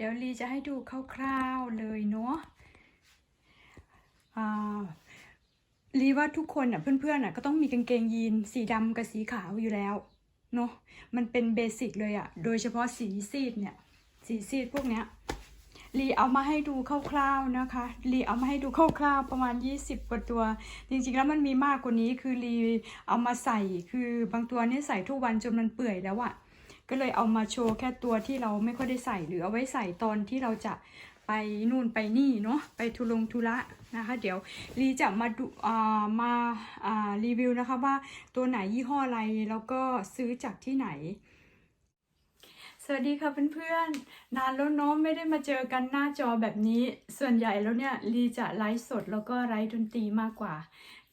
เดี๋ยวลีจะให้ดูคร่าว ๆเลยเนาะลีว่าทุกคนอะเพื่อนๆอะก็ต้องมีกางเกงยีนสีดำกับสีขาวอยู่แล้วเนาะมันเป็นเบสิกเลยอะ โดยเฉพาะสีซีดเนี่ย สีซีดพวกเนี้ยลีเอามาให้ดูคร่าวๆนะคะลีเอามาให้ดูคร่าวๆประมาณ 20กว่าตัว จริงๆแล้วมันมีมากกว่านี้คือลีเอามาใส่คือบางตัวนี่ใส่ทุกวันจนมันเปื่อยแล้วอะ ก็เลยเอามาโชว์แค่ตัวที่เราไม่ค่อยได้ใส่หรือเอาไว้ใส่ตอนที่เราจะไปนู่นไปนี่เนาะไปทุลงทุระนะคะ เดี๋ยวลีจะมาดูอ่ามาอ่ารีวิวนะคะว่าตัวไหนยี่ห้ออะไรแล้วก็ซื้อจากที่ไหนสวัสดีค่ะเพื่อนๆ นานแล้วเนาะไม่ได้มาเจอกันหน้าจอแบบนี้ ส่วนใหญ่แล้วเนี่ยลีจะไลฟ์สดแล้วก็ไลฟ์ดนตรีมากกว่า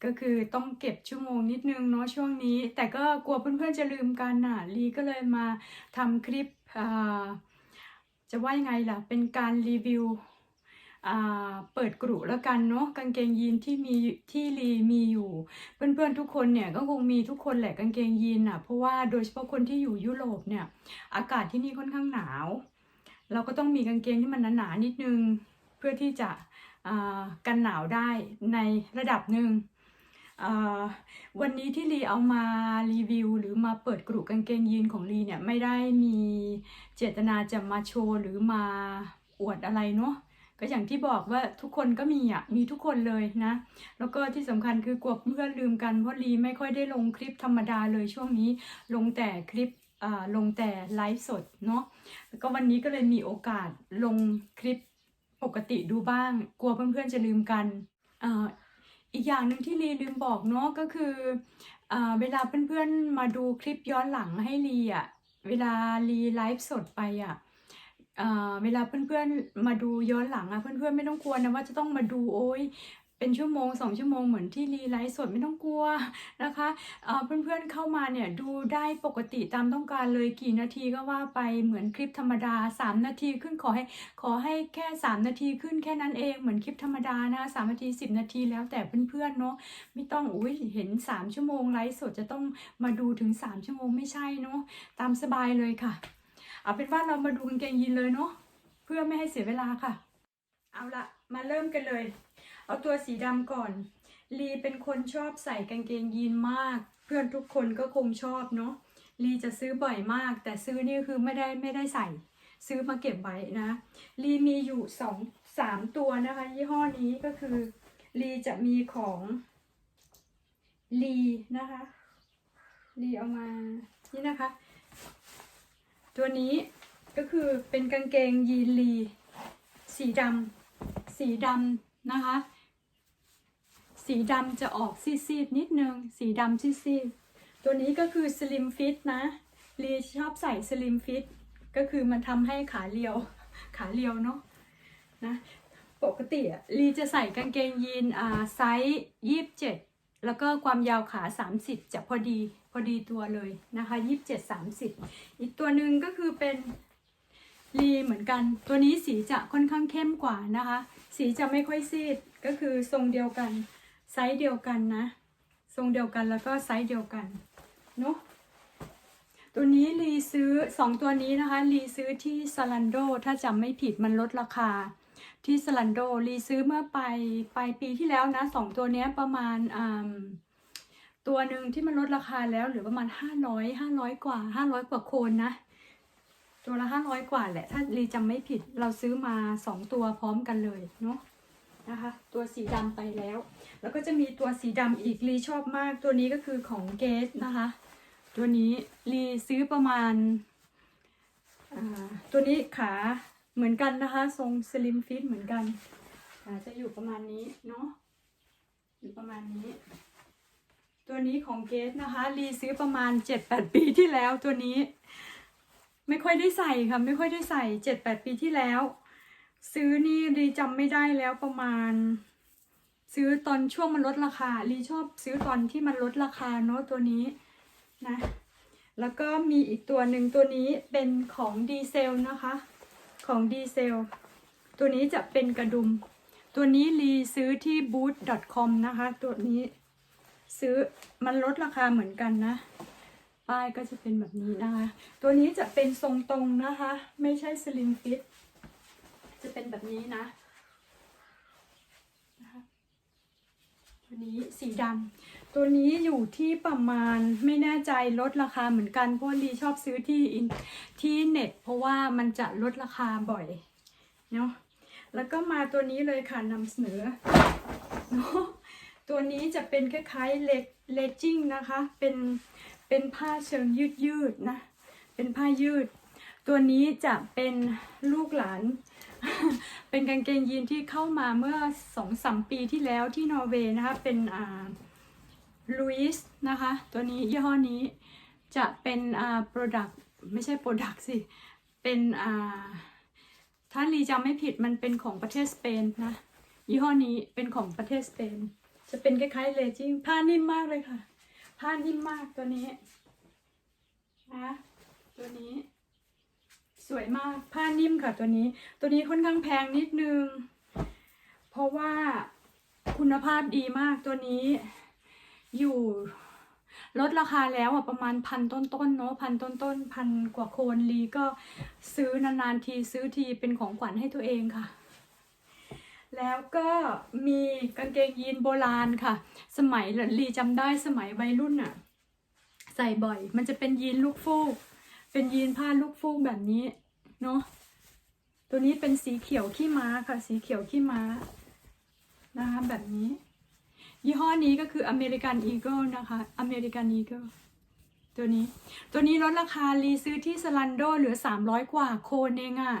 ก็คือต้องเก็บชั่วโมงนิดนึงเนาะช่วงนี้ แต่ก็กลัวเพื่อนๆจะลืมกันน่ะลีก็เลยมาทำคลิปจะว่ายังไงล่ะ เป็นการรีวิวเปิดกรุแล้วกันเนาะกางเกงยีนที่มีที่ลีมีอยู่ เพื่อนๆทุกคนเนี่ยก็คงมีทุกคนแหละกางเกงยีนอะเพราะว่าโดยเฉพาะคนที่อยู่ยุโรปเนี่ย อากาศที่นี่ค่อนข้างหนาว เราก็ต้องมีกางเกงที่มันหนาๆนิดนึง เพื่อที่จะกันหนาวได้ในระดับหนึ่ง วันนี้ที่ลีเอามารีวิว หรือมาเปิดกรุกางเกงยีนของลีเนี่ยไม่ได้มีเจตนาจะมาโชว์หรือมาอวดอะไรเนาะก็อย่างที่บอกว่าทุกคนก็มีอะมีทุกคนเลยนะ แล้วก็ที่สำคัญคือกลัวเพื่อนลืมกันเพราะลีไม่ค่อยได้ลงคลิปธรรมดาเลยช่วงนี้ลงแต่คลิปอ่าลงแต่ไลฟ์สดเนาะแล้วก็วันนี้ก็เลยมีโอกาสลงคลิปปกติดูบ้าง กลัวเพื่อนๆจะลืมกัน อีกอย่างหนึ่งที่ลีลืมบอกเนาะก็คืออ่าเวลาเพื่อนๆมาดูคลิปย้อนหลังให้ลีอะเวลาลีไลฟ์สดไปอะเอ่อเวลาเพื่อนๆมาดูย้อนหลังอะเพื่อนๆไม่ต้องกลัวนะว่าจะต้องมาดูโอ้ย เป็นชั่วโมงสองชั่วโมงเหมือนที่รีไลฟ์สดไม่ต้องกลัวนะคะเอ่อเพื่อนๆเข้ามาเนี่ยดูได้ปกติตามต้องการเลยกี่นาทีก็ว่าไปเหมือนคลิปธรรมดา 3 นาทีขึ้นขอให้ขอให้แค่ 3 นาทีขึ้นแค่นั้นเองเหมือนคลิปธรรมดานะสามนาที 10 นาทีแล้วแต่เพื่อนๆเนาะไม่ต้องอุ้ยเห็น 3 ชั่วโมงไลฟ์สดจะต้องมาดูถึง 3 ชั่วโมงไม่ใช่เนาะตามสบายเลยค่ะ เอาเป็นว่าเรามาดูกางเกงยีนเลยเนาะเพื่อไม่ให้เสียเวลาค่ะ เอาละมาเริ่มกันเลย เอาตัวสีดำก่อน ลีเป็นคนชอบใส่กางเกงยีนมาก เพื่อนทุกคนก็คงชอบเนาะ ลีจะซื้อบ่อยมาก แต่ซื้อนี่คือไม่ได้ไม่ได้ใส่ ซื้อมาเก็บไว้นะ ลีมีอยู่สองสามตัวนะคะ ยี่ห้อนี้ก็คือ ลีจะมีของลีนะคะลีเอามา นี่นะคะ ตัวนี้ก็คือเป็นกางเกงยีนลี สีดำสีดำนะคะ สีดำจะออกซีดๆนิดนึง สีดำซีดๆตัวนี้ก็คือสลิมฟิตนะลีชอบใส่สลิมฟิตก็คือมันทำให้ขาเรียว ขาเรียวเนาะนะปกติอะลีจะใส่กางเกงยีนอ่าไซส์ยี่สิบเจ็ดแล้วก็ความยาวขา 30 จะพอดีพอดีตัวเลยนะคะ 27 30 อีกตัวหนึ่งก็คือเป็นลีเหมือนกัน ตัวนี้สีจะค่อนข้างเข้มกว่านะคะ สีจะไม่ค่อยซีดก็คือทรงเดียวกัน ส์เดียวกันนะ ทรงเดียวกันแล้วก็ไซส์เดียวกันเนาะตัวนี้ลีซื้อสองตัวนี้นะคะลีซื้อที่ซาลันโดถ้าจำไม่ผิดมันลดราคา ที่สลันโดรีซื้อเมื่อไปลายปลายปีที่แล้วนะสองตัวนี้ประมาณอ่าตัวหนึ่งที่มันลดราคาแล้วหลือประมาณห้าร้อยห้าร้อยกว่าห้าร้อยกว่าโคนนะ ตัวละห้าร้อยกว่าแหละ ถ้ารีจำไม่ผิดเราซื้อมาสองตัวพร้อมกันเลยเนาะ นะคะ ตัวสีดำไปแล้ว แล้วก็จะมีตัวสีดำอีกรีชอบมาก ตัวนี้ก็คือของเกสนะคะ ตัวนี้รีซื้อประมาณ ตัวนี้ขาเหมือนกันนะคะ ทรงสลิมฟิตเหมือนกันขาจะอยู่ประมาณนี้เนาะอยู่ประมาณนี้ ตัวนี้ของเกสนะคะรีซื้อประมาณเจ็ดแปดปีที่แล้วตัวนี้ ไม่ค่อยได้ใส่ค่ะ ไม่ค่อยได้ใส่เจ็ดแปดปีที่แล้ว ซื้อนี่รีจำไม่ได้แล้วประมาณ ซื้อตอนช่วงมันลดราคารีชอบซื้อตอนที่มันลดราคาเนาะตัวนี้นะ แล้วก็มีอีกตัวหนึ่งตัวนี้เป็นของดีเซลนะคะ ของดีเซลตัวนี้จะเป็นกระดุม ตัวนี้รีซื้อที่ boot.com นะคะ ตัวนี้ซื้อมันลดราคาเหมือนกันนะ ป้ายก็จะเป็นแบบนี้นะคะ ตัวนี้จะเป็นทรงตรงนะคะ ไม่ใช่สลิมฟิต จะเป็นแบบนี้นะตัวนี้สีดำตัวนี้อยู่ที่ประมาณไม่แน่ใจลดราคาเหมือนกันเพราะลีชอบซื้อที่อินที่เน็ต เพราะว่ามันจะลดราคาบ่อยเนาะแล้วก็มาตัวนี้เลยค่ะนำเสนอเนาะตัวนี้จะเป็นคล้ายๆเลเลจิ้งนะคะ เป็นเป็นผ้าเชิงยืดยืดๆนะ เป็นผ้ายืด ตัวนี้จะเป็นลูกหลาน เป็นกางเกงยีนที่เข้ามาเมื่อสองสามปีที่แล้วที่นอร์เวย์นะคะ เป็นอ่าลุยส์นะคะ ตัวนี้ยี่ห้อนี้จะเป็นอ่า product ไม่ใช่ product สิ เป็นอ่าถ้าลีจำไม่ผิดมันเป็นของประเทศสเปนนะยี่ห้อนี้เป็นของประเทศสเปน จะเป็นคล้ายๆเลจิ้งผ้านิ่มมากเลยค่ะ ผ้านิ่มมากตัวนี้นะตัวนี้ สวยมากผ้านิ่มค่ะตัวนี้ ตัวนี้ค่อนข้างแพงนิดนึง เพราะว่าคุณภาพดีมากตัวนี้ อยู่ลดราคาแล้วอะประมาณพันต้นๆเนาะพันต้นๆพันกว่าโคนลีก็ซื้อนานๆทีซื้อทีเป็นของขวัญให้ตัวเองค่ะ แล้วก็มีกางเกงยีนโบราณค่ะ สมัยลีจำได้สมัยวัยรุ่นอะ ใส่บ่อย มันจะเป็นยีนลูกฟูก เป็นยีนผ้าลูกฟูกแบบนี้เนาะตัวนี้เป็นสีเขียวขี้ม้าค่ะ สีเขียวขี้ม้านะคะแบบนี้ ยี่ห้อนี้ก็คืออเมริกันอีเกิลนะคะอเมริกันอีเกิลตัวนี้ ตัวนี้ลดราคารีซื้อที่สลันโดเหลือ 300 กว่าโคนเองอะ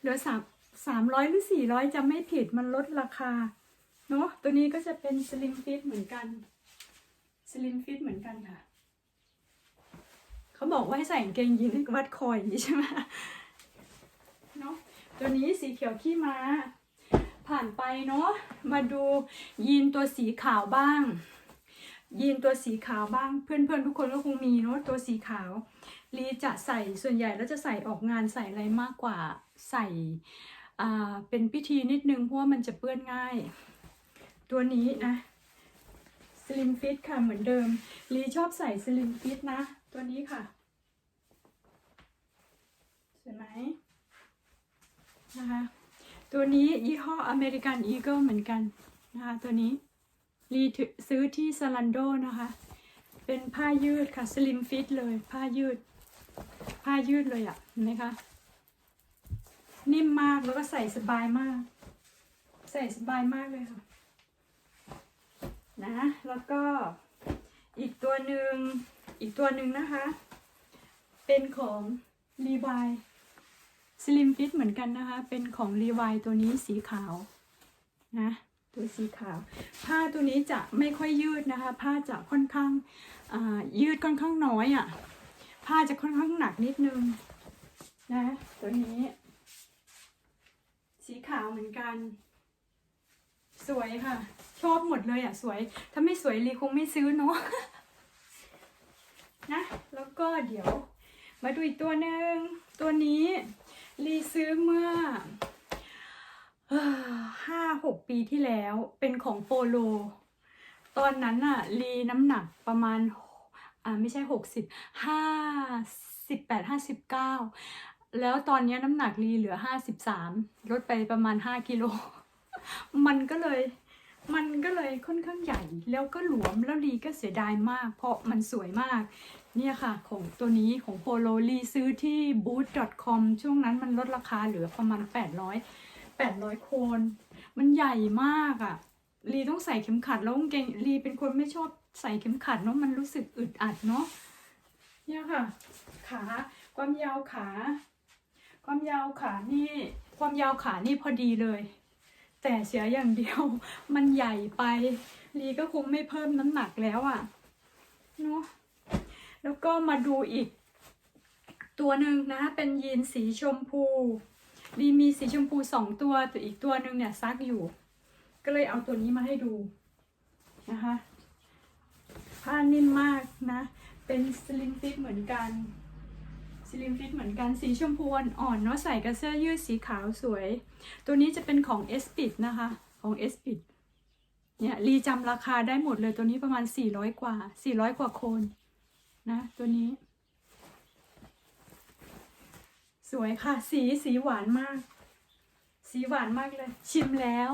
เหลือ3 300หรือ400จะไม่ผิดมันลดราคาเนาะตัวนี้ก็จะเป็นสลิมฟิตเหมือนกันสลิมฟิตเหมือนกันค่ะ เขาบอกว่าให้ใส่กางเกงยีนวัดคอยอย่างนี้ใช่ไหมเนาะตัวนี้สีเขียวขี้ม้า ผ่านไปเนาะมาดูยีนตัวสีขาวบ้าง ยีนตัวสีขาวบ้าง เพื่อนๆทุกคนก็คงมีเนาะตัวสีขาวลีจะใส่ส่วนใหญ่แล้วจะใส่ออกงานใส่อะไรมากกว่าใส่เป็นพิธีนิดนึงเพราะว่ามันจะเปื้อนง่าย ตัวนี้นะสลิมฟิตค่ะเหมือนเดิมลีชอบใส่สลิมฟิตนะ ตัวนี้ค่ะสวยไหมนะคะตัวนี้ยี่ห้ออเมริกันอีเกิลเหมือนกันนะคะตัวนี้รีถือซื้อที่ซาลันโดนะคะ เป็นผ้ายืดค่ะสลิมฟิตเลยผ้ายืด ผ้ายืดเลยอะ่ะเห็นไหมคะนิ่มมากแล้วก็ใส่สบายมาก ใส่สบายมากเลยค่ะนะแล้วก็อีกตัวหนึ่ง อีกตัวหนึ่งนะคะ เป็นของรีวายสลิมฟิตเหมือนกันนะคะ เป็นของรีวายตัวนี้สีขาวนะตัวสีขาว ผ้าตัวนี้จะไม่ค่อยยืดนะคะ ผ้าจะค่อนข้างยืดค่อนข้างน้อยอะ่ะ ผ้าจะค่อนข้างหนักนิดนึงนะตัวนี้ สีขาวเหมือนกัน สวยค่ะ ชอบหมดเลยอะ สวย ถ้าไม่สวยลีคงไม่ซื้อเนาะ นะ แล้วก็เดี๋ยวมาดูอีกตัวหนึ่งตัวนี้ลีซื้อเมื่อห้าหกปีที่แล้วเป็นของโปโล ตอนนั้นอะลีน้ำหนักประมาณอ่าไม่ใช่หกสิบห้าสิบแปดห้าสิบเก้าแล้วตอนนี้น้ำหนักลีเหลือห้าสิบสามลดไปประมาณห้ากิโล มันก็เลย มันก็เลยค่อนข้างใหญ่ แล้วก็หลวมแล้วลีก็เสียดายมาก เพราะมันสวยมาก เนี่ยค่ะของตัวนี้ของโปโลลีซื้อที่ boot.com ช่วงนั้นมันลดราคาเหลือประมาณ 800 800 โคน มันใหญ่มากอะ่ะลีต้องใส่เข็มขัดแล้วกางเกงลีเป็นคนไม่ชอบใส่เข็มขัดเนาะมันรู้สึกอึดอัดเนาะเนี่ยค่ะ ขาความยาวขา ความยาวขานี่ ความยาวขานี่พอดีเลย แต่เสียอย่างเดียวมันใหญ่ไป ลีก็คงไม่เพิ่มน้ำหนักแล้วอะ่ะเนาะแล้วก็มาดูอีก ตัวหนึ่งนะเป็นยีนสีชมพูดีมีสีชมพูสองตัวแต่อีกตัวหนึ่งเนี่ยซักอยู่ ก็เลยเอาตัวนี้มาให้ดูนะคะผ้านิ่มมากนะ เป็นสลิมฟิตเหมือนกัน สลิมฟิตเหมือนกันสีชมพูอ่อนเนาะใส่กับเสื้อยืดสีขาวสวย ตัวนี้จะเป็นของเอสปิดนะคะของเอสปิดเนี่ยรีจำราคาได้หมดเลยตัวนี้ประมาณ 400 กว่า 400 กว่าโคนนะตัวนี้ สวยค่ะ สีสีหวานมาก สีหวานมากเลย ชิมแล้ว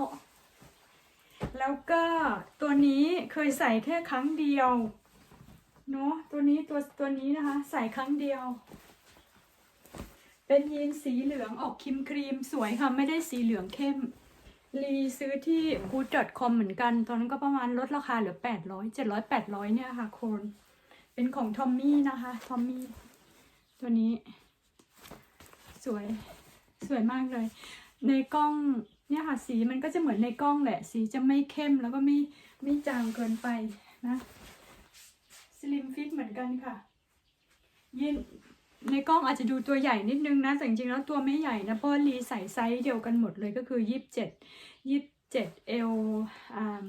แล้วก็ตัวนี้เคยใส่แค่ครั้งเดียวเนาะตัวนี้ตัวตัวนี้นะคะ ใส่ครั้งเดียว เป็นยีนสีเหลืองออกครีมครีมสวยค่ะ ไม่ได้สีเหลืองเข้ม รีซื้อที่ good.com เหมือนกัน ตอนนั้นก็ประมาณลดราคาเหลือ 800 700 800 เนี่ยค่ะโคน เป็นของทอมมี่นะคะทอมมี่ตัวนี้ สวยสวยมากเลย ในกล้องเนี่ยค่ะสีมันก็จะเหมือนในกล้องแหละ สีจะไม่เข้มแล้วก็ไม่ไม่จางเกินไปนะสลิมฟิตเหมือนกันค่ะยิน ในกล้องอาจจะดูตัวใหญ่นิดนึงนะแต่จริงๆแล้วตัวไม่ใหญ่นะเพราะรีใส่ไซส์เดียวกันหมดเลยก็คือยี่สิบเจ็ดยี่สิบเจ็ดเอลอ่า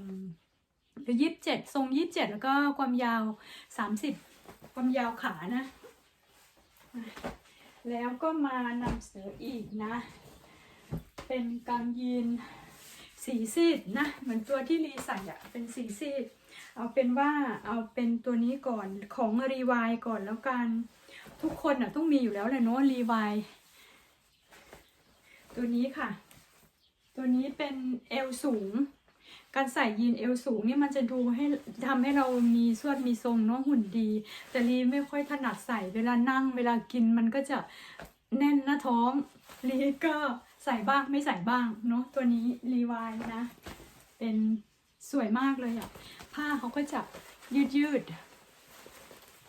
หรือยี่สิบเจ็ดทรงยี่สิบเจ็ดแล้วก็ความยาวสามสิบความยาวขานะ แล้วก็มานำเสนออีกนะ เป็นกางยีนสีซีดนะ เหมือนตัวที่รีใส่อะเป็นสีซีด เอาเป็นว่าเอาเป็นตัวนี้ก่อนของรีวายก่อนแล้วกัน ทุกคนอะต้องมีอยู่แล้วแหละเนาะรีวายตัวนี้ค่ะ ตัวนี้เป็นเอวสูง การใส่ยีนเอวสูงนี่มันจะดูให้ทำให้เรามีสวดมีทรงเนาะหุ่นดี แต่ลีไม่ค่อยถนัดใส่เวลานั่งเวลากินมันก็จะแน่นหน้าท้องลีก็ใส่บ้างไม่ใส่บ้างเนาะตัวนี้รีวายนะ เป็นสวยมากเลยอะผ้าเขาก็จะยืดยืด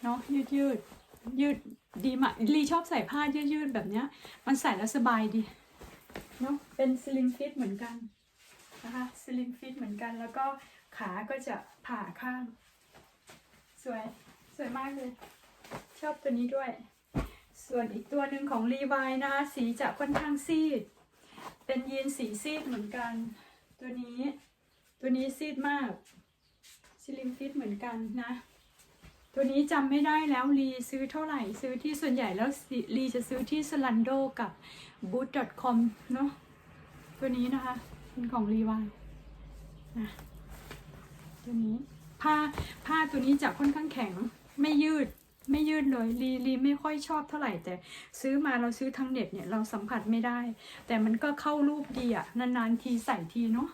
เนาะยืดยืด ยืดดีมากลีชอบใส่ผ้ายืดยืดๆแบบเนี้ย มันใส่แล้วสบายดีเนาะเป็นสลิมฟิตเหมือนกันนะคะสลิมฟิตเหมือนกันแล้วก็ขาก็จะผ่าข้าง สวยสวยมากเลย ชอบตัวนี้ด้วย ส่วนอีกตัวหนึ่งของรีวายนะคะสีจะค่อนข้างซีด เป็นยีนสีซีดเหมือนกัน ตัวนี้ ตัวนี้ซีดมากสลิมฟิตเหมือนกันนะ ตัวนี้จำไม่ได้แล้วรีซื้อเท่าไหร่ซื้อที่ส่วนใหญ่แล้วรีจะซื้อที่สลันโดกับ boot.com เนาะตัวนี้นะคะเป็นของรีวายนะตัวนี้ผ้าผ้าตัวนี้จะค่อนข้างแข็งไม่ยืดไม่ยืดเลยรีรีไม่ค่อยชอบเท่าไหร่ แต่ซื้อมาเราซื้อทางเน็ตเนี่ยเราสัมผัสไม่ได้ แต่มันก็เข้ารูปดีอะนานๆทีใส่ทีเนาะ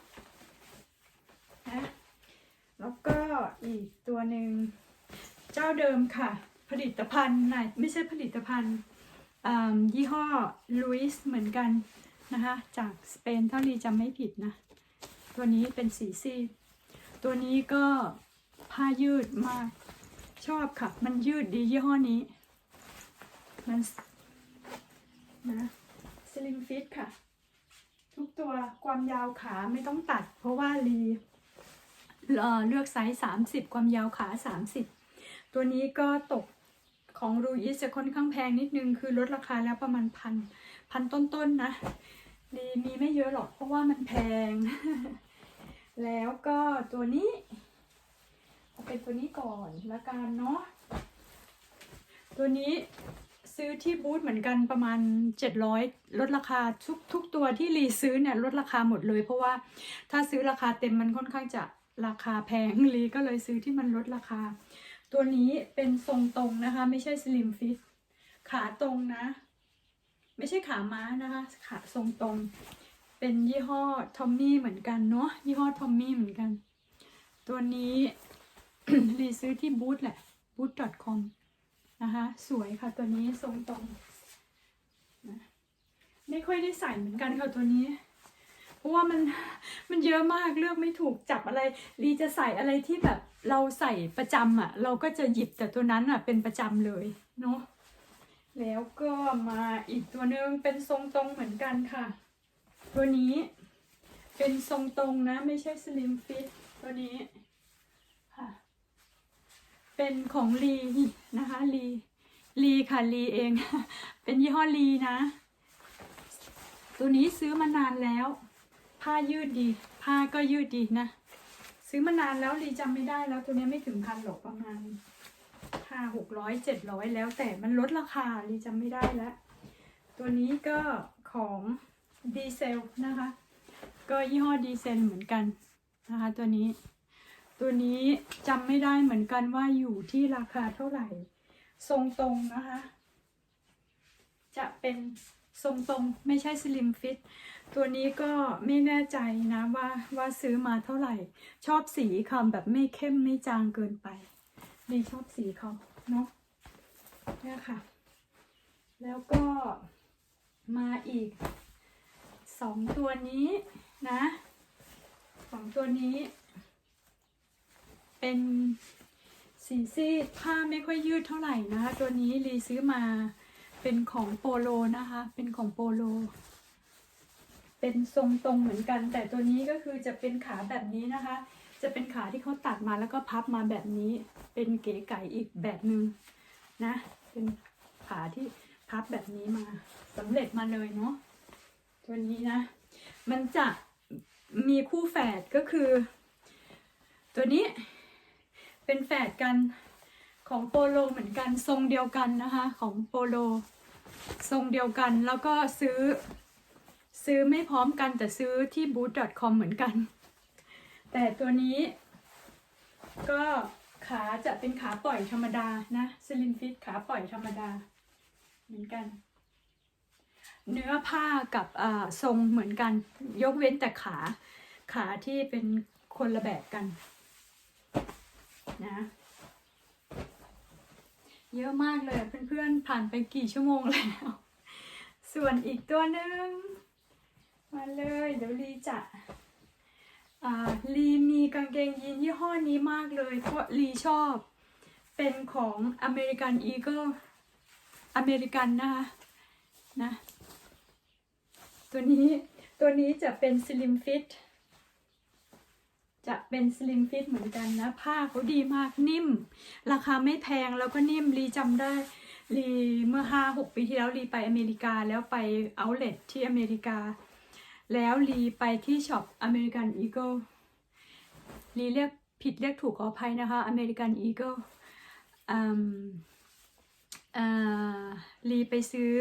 นะแล้วก็อีกตัวหนึ่ง เจ้าเดิมค่ะ ผลิตภัณฑ์ไหนไม่ใช่ผลิตภัณฑ์ยี่ห้อลุยส์เหมือนกันนะคะ จากสเปนเท่าที่จำไม่ผิดนะ ตัวนี้เป็นสีซี ตัวนี้ก็ผ้ายืดมาก ชอบค่ะ มันยืดดียี่ห้อนี้ มันนะสลิมฟิตค่ะ ทุกตัวความยาวขาไม่ต้องตัด เพราะว่ารีเอ่อเลือกไซส์ 30 ความยาวขา 30 ตัวนี้ก็ตกของรูอิสจะค่อนข้างแพงนิดนึง คือลดราคาแล้วประมาณพันพันต้นๆนนะ ดีมีไม่เยอะหรอกเพราะว่ามันแพง แล้วก็ตัวนี้เอาเป็นตัวนี้ก่อนละกันเนาะ ตัวนี้ซื้อที่บูธเหมือนกันประมาณ 700 ลดราคาทุกทุกตัวที่รีซื้อเนี่ยลดราคาหมดเลย เพราะว่าถ้าซื้อราคาเต็มมันค่อนข้างจะราคาแพงรีก็เลยซื้อที่มันลดราคา ตัวนี้เป็นทรงตรงนะคะ ไม่ใช่สลิมฟิตขาตรงนะ ไม่ใช่ขาม้านะคะ ขาทรงตรง เป็นยี่ห้อทอมมี่เหมือนกันเนาะยี่ห้อทอมมี่เหมือนกัน ตัวนี้รีซื้อที่บูธแหละ boot.com นะคะ สวยค่ะตัวนี้ทรงตรงนะไม่ค่อยได้ใส่เหมือนกันค่ะตัวนี้ เพราะว่ามันมันเยอะมากเลือกไม่ถูกจับ อะไรรีจะใส่อะไรที่แบบ เราใส่ประจำอะ เราก็จะหยิบแต่ตัวนั้นอะ เป็นประจำเลยเนาะแล้วก็มาอีกตัวหนึ่งเป็นทรงตรงเหมือนกันค่ะ ตัวนี้เป็นทรงตรงนะไม่ใช่สลิมฟิตตัวนี้ค่ะ เป็นของลีนะคะลีลีค่ะลีเอง เป็นยี่ห้อลีนะ ตัวนี้ซื้อมานานแล้ว ผ้ายืดดี ผ้าก็ยืดดีนะ ซื้อมานานแล้วลีจำไม่ได้แล้วตัวนี้ไม่ถึงพันหรอกประมาณห้าหกร้อยเจ็ดร้อยแล้วแต่มันลดราคาลีจำไม่ได้แล้ว ตัวนี้ก็ของดีเซลนะคะ ก็ยี่ห้อดีเซลเหมือนกันนะคะตัวนี้ ตัวนี้จำไม่ได้เหมือนกันว่าอยู่ที่ราคาเท่าไหร่ ทรงตรงนะคะ จะเป็นทรงตรงไม่ใช่สลิมฟิต ตัวนี้ก็ไม่แน่ใจนะว่าว่าซื้อมาเท่าไหร่ ชอบสีเขาแบบไม่เข้มไม่จางเกินไปดีชอบสีเขาเนาะเนี่ยค่ะ แล้วก็มาอีกสองตัวนี้นะสองตัวนี้ เป็นสีซีดผ้าไม่ค่อยยืดเท่าไหร่นะคะ ตัวนี้รีซื้อมาเป็นของโปโลนะคะ เป็นของโปโล เป็นทรงตรงเหมือนกัน แต่ตัวนี้ก็คือจะเป็นขาแบบนี้นะคะ จะเป็นขาที่เขาตัดมาแล้วก็พับมาแบบนี้ เป็นเก๋ไก่อีกแบบหนึ่งนะ เป็นขาที่พับแบบนี้มาสำเร็จมาเลยเนาะตัวนี้นะ มันจะมีคู่แฝดก็คือ ตัวนี้เป็นแฝดกันของโปโลเหมือนกันทรงเดียวกันนะคะ ของโปโลทรงเดียวกันแล้วก็ซื้อ ซื้อไม่พร้อมกันแต่ซื้อที่ boot.com เหมือนกัน แต่ตัวนี้ ก็ขาจะเป็นขาปล่อยธรรมดานะสลิมฟิตขาปล่อยธรรมดา เหมือนกัน เนื้อผ้ากับอ่าทรงเหมือนกัน ยกเว้นแต่ขาขาที่เป็นคนละแบบกันนะเยอะมากเลยอะเพื่อนๆผ่านไปกี่ชั่วโมงแล้ว ส่วนอีกตัวหนึ่ง มาเลยเดี๋ยวลีจะอ่าลีมีกางเกงยีนยี่ห้อนี้มากเลยเพราะลีชอบ เป็นของอเมริกันอีเกิลอเมริกันนะคะนะตัวนี้ตัวนี้จะเป็นสลิมฟิตจะเป็นสลิมฟิตเหมือนกันนะ ผ้าเขาดีมากนิ่ม ราคาไม่แพงแล้วก็นิ่มรีจำได้รีเมื่อห้าหกปีที่แล้วรีไปอเมริกาแล้วไปเอาเล t ที่อเมริกา แล้วรีไปที่ช็อปอเมริกันอีเกิลรีเรียกผิดเรียกถูกขออภัยนะคะอเมริกันอีเกิลลีไปซื้อ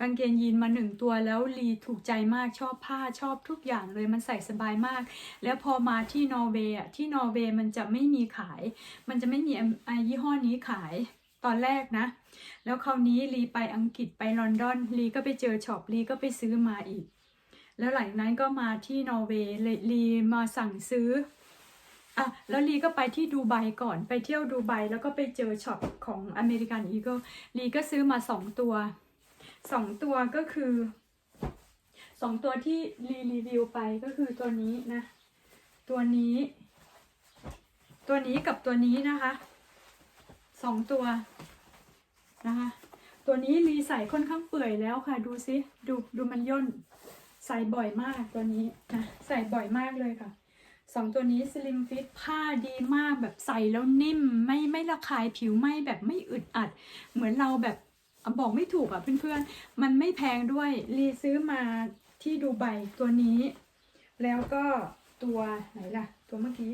กางเกงยีนมาหนึ่งตัวแล้วลีถูกใจมากชอบผ้าชอบทุกอย่างเลยมันใส่สบายมาก แล้วพอมาที่นอร์เวย์อะที่นอร์เวย์มันจะไม่มีขาย มันจะไม่มีอยี่ห้อนี้ขายตอนแรกนะ แล้วคราวนี้ลีไปอังกฤษไปลอนดอนลีก็ไปเจอช็อปลีก็ไปซื้อมาอีก แล้วหลังนั้นก็มาที่นอร์เวย์เลยลีมาสั่งซื้ออะแล้วลีก็ไปที่ดูไบก่อนไปเที่ยวดูไบแล้วก็ไปเจอช็อปของอเมริกันอีเกิลลีก็ซื้อมาสองตัวสองตัวก็คือสองตัวที่รีรีวิวไปก็คือตัวนี้นะ ตัวนี้ ตัวนี้กับตัวนี้นะคะสองตัวนะคะ ตัวนี้รีใส่ค่อนข้างเปื่อยแล้วค่ะ ดูสิดูดูมันย่น ใส่บ่อยมากตัวนี้นะใส่บ่อยมากเลยค่ะสองตัวนี้สลิมฟิตผ้าดีมากแบบใส่แล้วนิ่มไม่ไม่ระคายผิวไม่แบบไม่อึดอัด เหมือนเราแบบบอกไม่ถูกอะเพื่อนๆ มันไม่แพงด้วยรีซื้อมาที่ดูไบตัวนี้ แล้วก็ตัวไหนล่ะ ตัวเมื่อกี้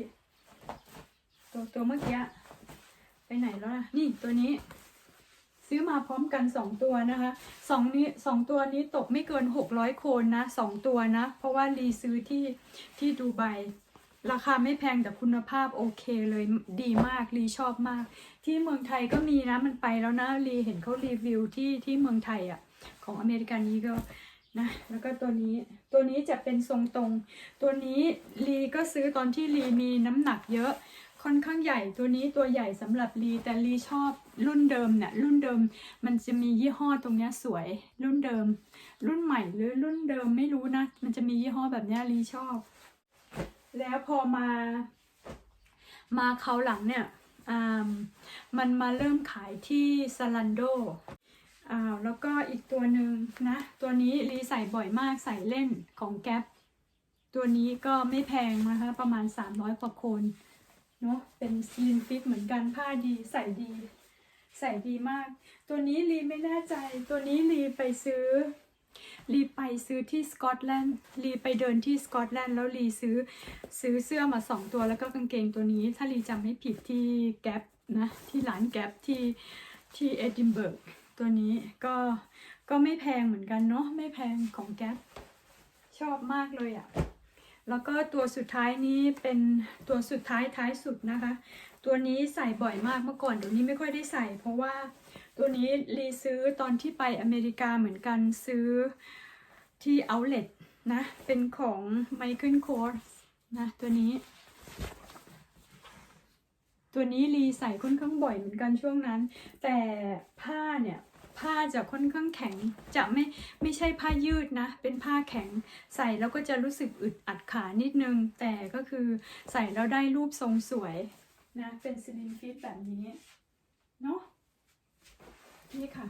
ตัวตัวเมื่อกี้ไปไหนแล้วล่ะ นี่ตัวนี้ ซื้อมาพร้อมกันสองตัวนะคะสองนี้สองตัวนี้ตกไม่เกินหกร้อยโคนนะสองตัวนะ เพราะว่ารีซื้อที่ที่ดูไบราคาไม่แพงแต่คุณภาพโอเคเลยดีมากรีชอบมาก ที่เมืองไทยก็มีนะมันไปแล้วนะรีเห็นเขารีวิวที่ที่เมืองไทยอะ่ะของอเมริกันนี้ก็นะแล้วก็ตัวนี้ตัวนี้จะเป็นทรงตรง ตัวนี้รีก็ซื้อตอนที่รีมีน้ำหนักเยอะ ค่อนข้างใหญ่ตัวนี้ตัวใหญ่สำหรับรีแต่รีชอบรุ่นเดิมเนี่ยรุ่นเดิมมันจะมียี่ห้อตรงเนี้ยสวย รุ่นเดิม รุ่นใหม่หรือรุ่นเดิมไม่รู้นะ มันจะมียี่ห้อแบบเนี้ยรีชอบ แล้วพอมา มาเขาหลังเนี่ยอ่ามันมาเริ่มขายที่ซาลันโดอ่าแล้วก็อีกตัวหนึ่งนะ ตัวนี้รีใส่บ่อยมากใส่เล่นของแก๊ปตัวนี้ก็ไม่แพงนะคะ ประมาณ 300กว่าคน เนาะเป็นสลิมฟิตเหมือนกันผ้าดีใส่ดี ใส่ดีมาก ตัวนี้ลีไม่แน่ใจ ตัวนี้ลีไปซื้อลีไปซื้อที่สกอตแลนด์ลีไปเดินที่สกอตแลนด์แล้วลีซื้อซื้อเสื้อมาสองตัวแล้วก็กางเกงตัวนี้ ถ้าลีจำไม่ผิดที่แก๊ปนะที่ร้านแก๊ปที่ที่เอดินเบิร์กตัวนี้ก็ก็ไม่แพงเหมือนกันเนาะไม่แพงของแก๊ปชอบมากเลยอะ่ะ แล้วก็ตัวสุดท้ายนี้เป็นตัวสุดท้ายท้ายสุดนะคะ ตัวนี้ใส่บ่อยมากเมื่อก่อนเดี๋ยวนี้ไม่ค่อยได้ใส่ เพราะว่าตัวนี้รีซื้อตอนที่ไปอเมริกาเหมือนกันซื้อที่ outlet นะ เป็นของ Michael Kors นะตัวนี้ ตัวนี้รีใส่ค่อนข้างบ่อยเหมือนกันช่วงนั้น แต่ผ้าเนี่ย ผ้าจะค่อนข้างแข็งจะไม่ไม่ใช่ผ้ายืดนะ เป็นผ้าแข็งใส่แล้วก็จะรู้สึกอึดอัดขานิดนึง แต่ก็คือใส่แล้วได้รูปทรงสวยนะ เป็นสลิมฟิตแบบนี้เนาะนี่ค่ะ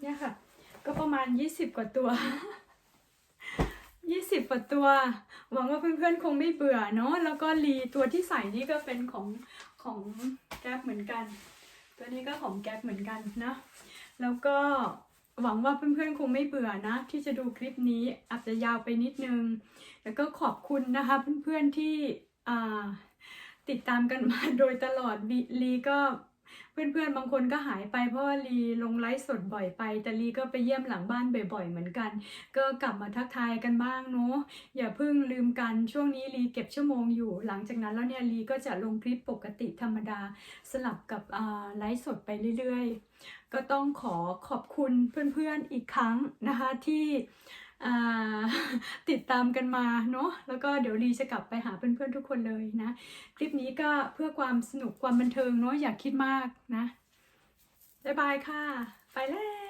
เนี่ยค่ะ ก็ประมาณ 20 กว่าตัว20กว่าตัว หวังว่าเพื่อนๆคงไม่เบื่อเนาะแล้วก็รีตัวที่ใส่นี่ก็เป็นของของแก๊ปเหมือนกัน ตัวนี้ก็ของแก๊ปเหมือนกันนะ แล้วก็หวังว่าเพื่อนๆคงไม่เบื่อนะ ที่จะดูคลิปนี้อาจจะยาวไปนิดนึง แล้วก็ขอบคุณนะคะ เพื่อนๆที่ติดตามกันมาโดยตลอดลีลีก็ เพื่อนๆ บางคนก็หายไปเพราะว่าลีลงไลฟ์สดบ่อยไป แต่ลีก็ไปเยี่ยมหลังบ้านบ่อยๆ เหมือนกัน ก็กลับมาทักทายกันบ้างเนาะอย่าเพิ่งลืมกันช่วงนี้ลีเก็บชั่วโมงอยู่ หลังจากนั้นแล้วเนี่ยลีก็จะลงคลิปปกติธรรมดาสลับกับอ่าไลฟ์สดไปเรื่อยๆ ก็ต้องขอขอบคุณเพื่อนๆอีกครั้งนะคะที่ ติดตามกันมาเนาะแล้วก็เดี๋ยวลีจะกลับไปหาเพื่อนๆทุกคนเลยนะ คลิปนี้ก็เพื่อความสนุกความบันเทิงเนาะอย่าคิดมากนะบ๊ายบายค่ะ ไปแล้ว